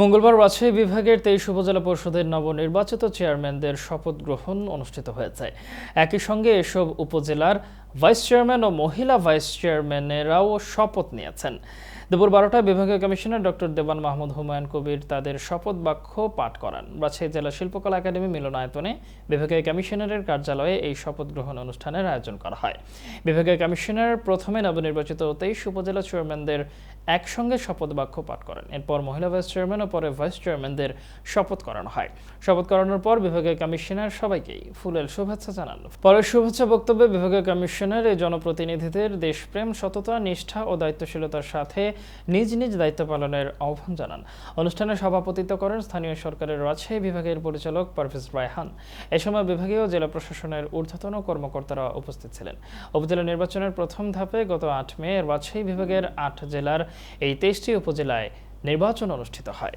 মঙ্গলবার রাজশাহী বিভাগের তেইশ উপজেলা পরিষদের নবনির্বাচিত চেয়ারম্যানদের শপথ গ্রহণ অনুষ্ঠিত হয়েছে। একই সঙ্গে এসব উপজেলার ভাইস চেয়ারম্যান ও মহিলা ভাইস চেয়ারম্যানেরাও শপথ নিয়েছেন। দুপুর বারোটায় বিভাগীয় কমিশনার ডক্টর দেবান মাহমুদ হুমায়ুন কবির তাদের শপথ বাক্য পাঠ করান। রাজশাহী জেলা শিল্পকলা একাডেমি মিলনায়তনে বিভাগীয় কমিশনারের কার্যালয়ে এই শপথ গ্রহণ অনুষ্ঠানের আয়োজন করা হয়। বিভাগীয় কমিশনার প্রথমে নবনির্বাচিত তেইশ উপজেলা চেয়ারম্যানদের একসঙ্গে শপথ বাক্য পাঠ করেন। এরপর মহিলা ভাইস চেয়ারম্যান ও পরে ভাইস চেয়ারম্যানদের শপথ করানো হয়। শপথ করানোর পর বিভাগীয় কমিশনার সবাইকেই ফুলেল শুভেচ্ছা জানান। পরে শুভেচ্ছা বক্তব্যে বিভাগীয় কমিশনার এই জনপ্রতিনিধিদের দেশপ্রেম, সততা, নিষ্ঠা ও দায়িত্বশীলতার সাথে নিজ নিজ দায়িত্ব পালনের আহ্বান জানান। অনুষ্ঠানে সভাপতিত্ব করেন স্থানীয় সরকারের রাজশাহী বিভাগের পরিচালক পারভেজ রায়হান। এ সময় বিভাগীয় জেলা প্রশাসনের ঊর্ধ্বতন কর্মকর্তারা উপস্থিত ছিলেন। উপজেলা নির্বাচনের প্রথম ধাপে গত আট মে রাজশাহী বিভাগের আট জেলার এই তেইশটি উপজেলায় নির্বাচন অনুষ্ঠিত হয়।